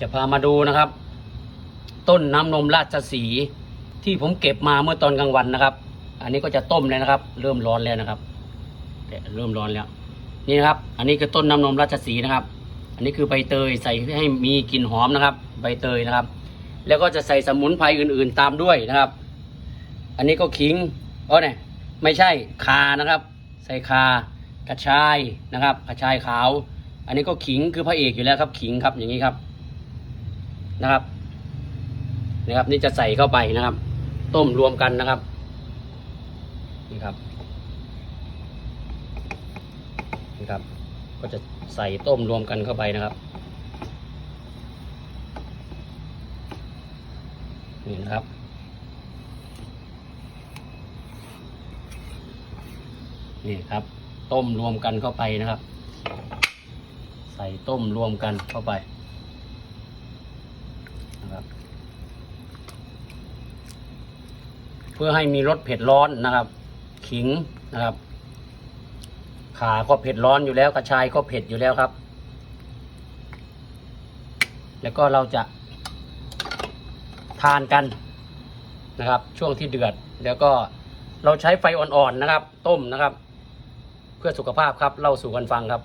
จะพามาดูนะครับ ต้นน้ำนมราชสีที่ผมเก็บมาเมื่อตอนกลางวันนะครับ อันนี้ก็จะต้มแล้วนะครับ เริ่มร้อนแล้วนะครับเนี่ยเริ่มร้อนแล้ว นี่นะครับ อันนี้คือต้นน้ำนมราชสีนะครับ อันนี้คือใบเตยใส่ให้มีกลิ่นหอมนะครับ ใบเตยนะครับ แล้วก็จะใส่สมุนไพรอื่นๆตามด้วยนะครับ อันนี้ก็ขิงอ๋อเนี่ยไม่ใช่คานะครับ ใส่คากระชายนะครับกระชายขาว อันนี้ก็ขิงคือพระเอกอยู่แล้วครับ ขิงครับอย่างนี้ครับ นะครับนะครับ นี่จะใส่เข้าไปนะครับ ต้มรวมกันนะครับนี่ครับนี่ครับ ก็จะใส่ต้มรวมกันเข้าไปนะครับนี่นะครับนี่ครับ ต้มรวมกันเข้าไปนะครับ ใส่ต้มรวมกันเข้าไป นะครับ เพื่อให้มีรสเผ็ดร้อนนะครับ ขิงนะครับ ขาก็เผ็ดร้อนอยู่แล้วกระชายก็เผ็ดอยู่แล้วครับ แล้วก็เราจะทานกันนะครับ ช่วงที่เดือด แล้วก็เราใช้ไฟอ่อนๆนะครับ ต้มนะครับ เพื่อสุขภาพครับเล่าสู่กันฟังครับ